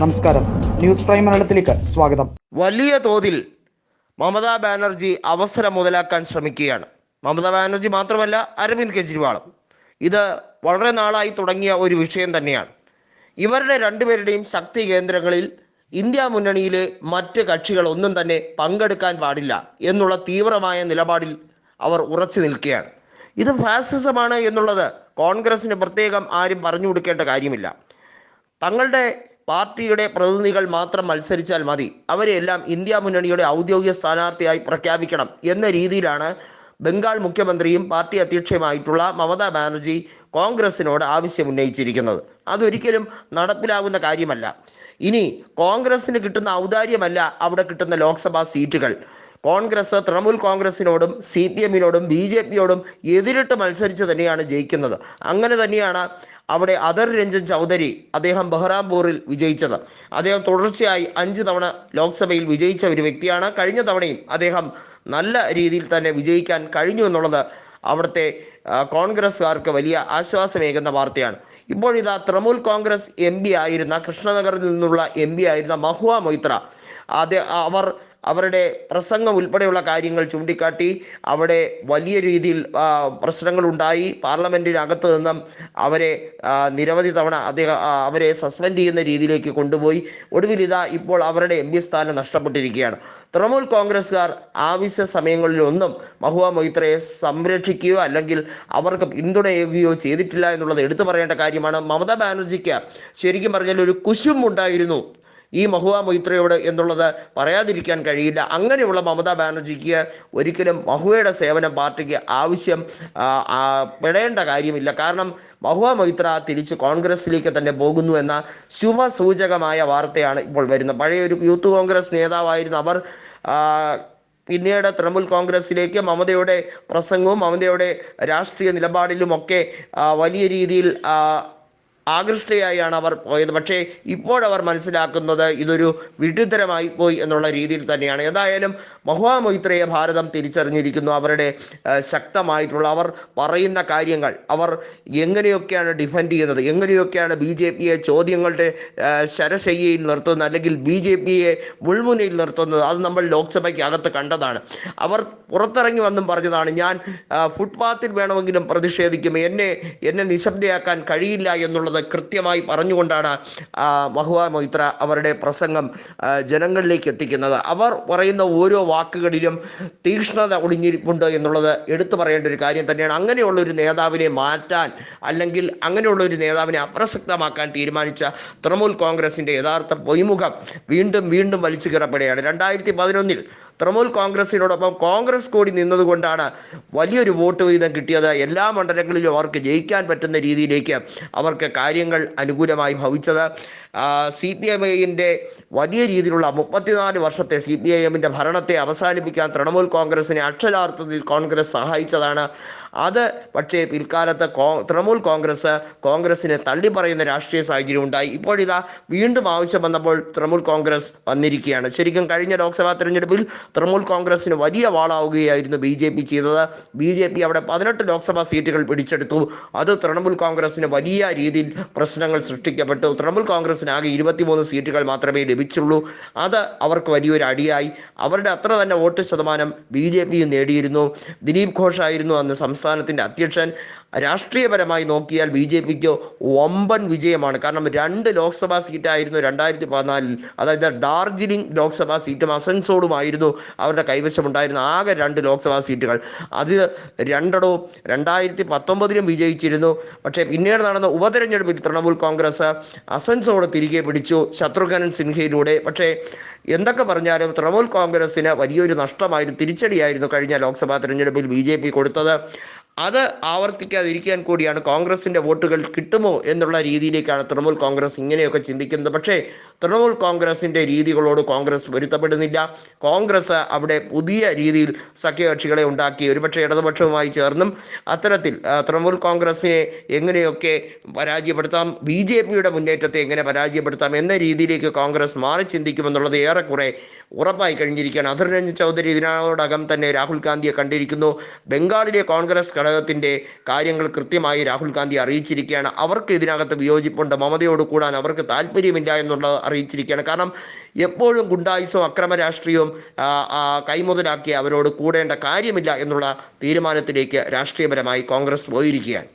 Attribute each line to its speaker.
Speaker 1: നമസ്കാരം. News prime മലയാളത്തിലേക്ക് സ്വാഗതം.
Speaker 2: വലിയ തോതിൽ മമതാ ബാനർജി അവസരം മുതലാക്കാൻ ശ്രമിക്കുകയാണ്. മമതാ ബാനർജി മാത്രമല്ല അരവിന്ദ് കെജ്രിവാളും. ഇത് വളരെ നാളായി തുടങ്ങിയ ഒരു വിഷയം തന്നെയാണ്. ഇവരുടെ രണ്ടുപേരുടെയും ശക്തി കേന്ദ്രങ്ങളിൽ ഇന്ത്യ മുന്നണിയിലെ മറ്റ് കക്ഷികൾ ഒന്നും തന്നെ പങ്കെടുക്കാൻ പാടില്ല എന്നുള്ള തീവ്രമായ നിലപാടിൽ അവർ ഉറച്ചു നിൽക്കുകയാണ്. ഇത് ഫാസിസമാണ് എന്നുള്ളത് കോൺഗ്രസിന് പ്രത്യേകം ആരും പറഞ്ഞു കൊടുക്കേണ്ട കാര്യമില്ല. തങ്ങളുടെ പാർട്ടിയുടെ പ്രതിനിധികൾ മാത്രം മത്സരിച്ചാൽ മതി. അവരെല്ലാം ഇന്ത്യ മുന്നണിയുടെ ഔദ്യോഗിക സ്ഥാനാർത്ഥിയായി പ്രഖ്യാപിക്കണം എന്ന രീതിയിലാണ് ബംഗാൾ മുഖ്യമന്ത്രിയും പാർട്ടി അധ്യക്ഷയുമായിട്ടുള്ള മമതാ ബാനർജി കോൺഗ്രസിനോട് ആവശ്യം ഉന്നയിച്ചിരിക്കുന്നത് അതൊരിക്കലും നടപ്പിലാകുന്ന കാര്യമല്ല. ഇനി കോൺഗ്രസിന് കിട്ടുന്ന ഔദാര്യമല്ല അവിടെ കിട്ടുന്ന ലോക്സഭാ സീറ്റുകൾ. കോൺഗ്രസ് തൃണമൂൽ കോൺഗ്രസിനോടും സി പി എമ്മിനോടും ബി ജെ പിയോടും എതിരിട്ട് മത്സരിച്ച് തന്നെയാണ് ജയിക്കുന്നത്. അങ്ങനെ തന്നെയാണ് അവിടെ അദർ രഞ്ജൻ ചൗധരി അദ്ദേഹം ബഹ്റാംപൂറിൽ വിജയിച്ചത്. അദ്ദേഹം തുടർച്ചയായി അഞ്ച് തവണ ലോക്സഭയിൽ വിജയിച്ച ഒരു വ്യക്തിയാണ്. കഴിഞ്ഞ തവണയും അദ്ദേഹം നല്ല രീതിയിൽ തന്നെ വിജയിക്കാൻ കഴിഞ്ഞു എന്നുള്ളത് അവിടുത്തെ കോൺഗ്രസ്സുകാർക്ക് വലിയ ആശ്വാസമേകുന്ന വാർത്തയാണ്. ഇപ്പോഴിതാ തൃണമൂൽ കോൺഗ്രസ് എം ആയിരുന്ന കൃഷ്ണനഗറിൽ നിന്നുള്ള എം ആയിരുന്ന മഹുവ മൊയ്ത്ര അവർ അവരുടെ പ്രസംഗം ഉൾപ്പെടെയുള്ള കാര്യങ്ങൾ ചൂണ്ടിക്കാട്ടി അവിടെ വലിയ രീതിയിൽ പ്രശ്നങ്ങളുണ്ടായി. പാർലമെന്റിനകത്ത് നിന്നും അവരെ നിരവധി തവണ അദ്ദേഹം അവരെ സസ്പെൻഡ് ചെയ്യുന്ന രീതിയിലേക്ക് കൊണ്ടുപോയി. ഒടുവിൽ ഇതാ ഇപ്പോൾ അവരുടെ എം പി സ്ഥാനം നഷ്ടപ്പെട്ടിരിക്കുകയാണ്. തൃണമൂൽ കോൺഗ്രസ്സുകാർ ആവശ്യ സമയങ്ങളിലൊന്നും മഹുവ മൊയ്ത്രയെ സംരക്ഷിക്കുകയോ അല്ലെങ്കിൽ അവർക്ക് പിന്തുണയുകയോ ചെയ്തിട്ടില്ല എന്നുള്ളത് എടുത്തു പറയേണ്ട കാര്യമാണ്. മമതാ ബാനർജിക്ക് ശരിക്കും പറഞ്ഞാൽ ഒരു കുശുമ്പുണ്ടായിരുന്നു. ഈ മഹുവ മൊയ്ത്രയോട് എന്നുള്ളത് പറയാതിരിക്കാൻ കഴിയില്ല. അങ്ങനെയുള്ള മമതാ ബാനർജിക്ക് ഒരിക്കലും മഹുവയുടെ സേവനം പാർട്ടിക്ക് ആവശ്യം പെടേണ്ട കാര്യമില്ല. കാരണം മഹുവ മൊയ്ത്ര തിരിച്ച് കോൺഗ്രസിലേക്ക് തന്നെ പോകുന്നു എന്ന ശുഭസൂചകമായ വാർത്തയാണ് ഇപ്പോൾ വരുന്നത്. പഴയ ഒരു യൂത്ത് കോൺഗ്രസ് നേതാവായിരുന്ന അവർ പിന്നീട് തൃണമൂൽ കോൺഗ്രസിലേക്ക് മമതയുടെ പ്രസംഗവും മമതയുടെ രാഷ്ട്രീയ നിലപാടിലുമൊക്കെ വലിയ രീതിയിൽ ആകൃഷ്ടയായാണ് അവർ പോയത്. പക്ഷേ ഇപ്പോഴവർ മനസ്സിലാക്കുന്നത് ഇതൊരു വിഡ്ഢിത്തരമായി പോയി എന്നുള്ള രീതിയിൽ തന്നെയാണ്. ഏതായാലും മഹുവ മൊയ്ത്രയെ ഭാരതം തിരിച്ചറിഞ്ഞിരിക്കുന്നു. അവരുടെ ശക്തമായിട്ടുള്ള അവർ പറയുന്ന കാര്യങ്ങൾ അവർ എങ്ങനെയൊക്കെയാണ് ഡിഫെൻഡ് ചെയ്യുന്നത് എങ്ങനെയൊക്കെയാണ് ബി ജെ പിയെ ചോദ്യങ്ങളുടെ ശരശയ്യയിൽ നിർത്തുന്നത് അല്ലെങ്കിൽ ബി ജെ പിയെ മുൾമുനയിൽ നിർത്തുന്നത് അത് നമ്മൾ ലോക്സഭയ്ക്ക് അകത്ത് കണ്ടതാണ്. അവർ പുറത്തിറങ്ങി വന്നും പറഞ്ഞതാണ് ഞാൻ ഫുട്പാത്തിൽ വേണമെങ്കിലും പ്രതിഷേധിക്കും എന്നെ എന്നെ നിശബ്ദയാക്കാൻ കഴിയില്ല എന്നുള്ളത് കൃത്യമായി പറഞ്ഞുകൊണ്ടാണ് മഹുവ മൊയ്ത്ര അവരുടെ പ്രസംഗം ജനങ്ങളിലേക്ക് എത്തിക്കുന്നത്. അവർ പറയുന്ന ഓരോ വാക്കുകളിലും തീക്ഷ്ണത ഒളിഞ്ഞിരിപ്പുണ്ട് എന്നുള്ളത് എടുത്തു പറയേണ്ട ഒരു കാര്യം തന്നെയാണ്. അങ്ങനെയുള്ള ഒരു നേതാവിനെ മാറ്റാൻ അല്ലെങ്കിൽ അങ്ങനെയുള്ള ഒരു നേതാവിനെ അപ്രസക്തമാക്കാൻ തീരുമാനിച്ച തൃണമൂൽ കോൺഗ്രസിന്റെ യഥാർത്ഥ പൊയ്മുഖം വീണ്ടും വീണ്ടും വലിച്ചു കീറപ്പെടുകയാണ്. രണ്ടായിരത്തി പതിനൊന്നിൽ തൃണമൂൽ കോൺഗ്രസിനോടൊപ്പം കോൺഗ്രസ് കൂടി നിന്നതുകൊണ്ടാണ് വലിയൊരു വോട്ട് വീതം കിട്ടിയത്. എല്ലാ മണ്ഡലങ്ങളിലും അവർക്ക് ജയിക്കാൻ പറ്റുന്ന രീതിയിലേക്ക് അവർക്ക് കാര്യങ്ങൾ അനുകൂലമായി ഭവിച്ചത്. സി പി എം ഐന്റെ വലിയ രീതിയിലുള്ള മുപ്പത്തിനാല് വർഷത്തെ സി പി ഐ എമ്മിന്റെ ഭരണത്തെ അവസാനിപ്പിക്കാൻ തൃണമൂൽ കോൺഗ്രസിനെ അക്ഷരാർത്ഥത്തിൽ കോൺഗ്രസ് സഹായിച്ചതാണ്. അത് പക്ഷേ പിൽക്കാലത്ത് കോ തൃണമൂൽ കോൺഗ്രസ് കോൺഗ്രസിനെ തള്ളിപ്പറയുന്ന രാഷ്ട്രീയ സാഹചര്യം ഉണ്ടായി. ഇപ്പോഴിതാ വീണ്ടും ആവശ്യം വന്നപ്പോൾ തൃണമൂൽ കോൺഗ്രസ് വന്നിരിക്കുകയാണ്. ശരിക്കും കഴിഞ്ഞ ലോക്സഭാ തെരഞ്ഞെടുപ്പിൽ തൃണമൂൽ കോൺഗ്രസിന് വലിയ വാളാവുകയായിരുന്നു ബി ജെ പി ചെയ്തത്. ബി ജെ പി അവിടെ പതിനെട്ട് ലോക്സഭാ സീറ്റുകൾ പിടിച്ചെടുത്തു. അത് തൃണമൂൽ കോൺഗ്രസിന് വലിയ രീതിയിൽ പ്രശ്നങ്ങൾ സൃഷ്ടിക്കപ്പെട്ടു. തൃണമൂൽ കോൺഗ്രസിന് ആകെ ഇരുപത്തിമൂന്ന് സീറ്റുകൾ മാത്രമേ ലഭിച്ചുള്ളൂ. അത് അവർക്ക് വലിയൊരു അടിയായി. അവരുടെ അത്ര തന്നെ വോട്ട് ശതമാനം ബി ജെ പിയും നേടിയിരുന്നു. ദിലീപ് ഘോഷായിരുന്നു അന്ന് സംസ്ഥാനത്തിന്റെ അധ്യക്ഷൻ രാഷ്ട്രീയപരമായി നോക്കിയാൽ ബി ജെ പിക്ക് വമ്പൻ വിജയമാണ്. കാരണം രണ്ട് ലോക്സഭാ സീറ്റായിരുന്നു രണ്ടായിരത്തി പതിനാലിൽ അതായത് ഡാർജിലിംഗ് ലോക്സഭാ സീറ്റും അസൻസോടുമായിരുന്നു അവരുടെ കൈവശമുണ്ടായിരുന്ന ആകെ രണ്ട് ലോക്സഭാ സീറ്റുകൾ. അത് രണ്ടിടവും രണ്ടായിരത്തി പത്തൊമ്പതിലും വിജയിച്ചിരുന്നു. പക്ഷേ പിന്നീട് നടന്ന ഉപതെരഞ്ഞെടുപ്പിൽ തൃണമൂൽ കോൺഗ്രസ് അസൻസോട് തിരികെ പിടിച്ചു ശത്രുഘ്നൻ സിൻഹയിലൂടെ. പക്ഷേ എന്തൊക്കെ പറഞ്ഞാലും തൃണമൂൽ കോൺഗ്രസ്സിന് വലിയൊരു നഷ്ടമായിരുന്നു തിരിച്ചടിയായിരുന്നു കഴിഞ്ഞ ലോക്സഭാ തെരഞ്ഞെടുപ്പിൽ ബി ജെ പി കൊടുത്തത്. അത് ആവർത്തിക്കാതിരിക്കാൻ കൂടിയാണ് കോൺഗ്രസിന്റെ വോട്ടുകൾ കിട്ടുമോ എന്നുള്ള രീതിയിലേക്കാണ് തൃണമൂൽ കോൺഗ്രസ് ഇങ്ങനെയൊക്കെ ചിന്തിക്കുന്നത്. പക്ഷേ തൃണമൂൽ കോൺഗ്രസിന്റെ രീതികളോട് കോൺഗ്രസ് പൊരുത്തപ്പെടുന്നില്ല. കോൺഗ്രസ് അവിടെ പുതിയ രീതിയിൽ സഖ്യകക്ഷികളെ ഉണ്ടാക്കി ഒരുപക്ഷെ ഇടതുപക്ഷവുമായി ചേർന്നും അത്തരത്തിൽ തൃണമൂൽ കോൺഗ്രസിനെ എങ്ങനെയൊക്കെ പരാജയപ്പെടുത്താം ബി ജെ പിയുടെ മുന്നേറ്റത്തെ എങ്ങനെ പരാജയപ്പെടുത്താം എന്ന രീതിയിലേക്ക് കോൺഗ്രസ് മാറി ചിന്തിക്കുമെന്നുള്ളത് ഏറെക്കുറെ ഉറപ്പായി കഴിഞ്ഞിരിക്കുകയാണ്. അധർ രഞ്ജൻ ചൗധരി ഇതിനോടകം തന്നെ രാഹുൽ ഗാന്ധിയെ കണ്ടിരിക്കുന്നു. ബംഗാളിലെ കോൺഗ്രസ് ഘടകത്തിന്റെ കാര്യങ്ങൾ കൃത്യമായി രാഹുൽ ഗാന്ധി അറിയിച്ചിരിക്കുകയാണ്. അവർക്ക് ഇതിനകത്ത് വിയോജിപ്പുണ്ട്. മമതയോട് കൂടാൻ അവർക്ക് താല്പര്യമില്ല എന്നുള്ളത് അറിയിച്ചിരിക്കുകയാണ്. കാരണം എപ്പോഴും ഗുണ്ടായുസവും അക്രമ രാഷ്ട്രീയവും കൈമുതലാക്കി അവരോട് കൂടേണ്ട കാര്യമില്ല എന്നുള്ള തീരുമാനത്തിലേക്ക് രാഷ്ട്രീയപരമായി കോൺഗ്രസ് പോയിരിക്കുകയാണ്.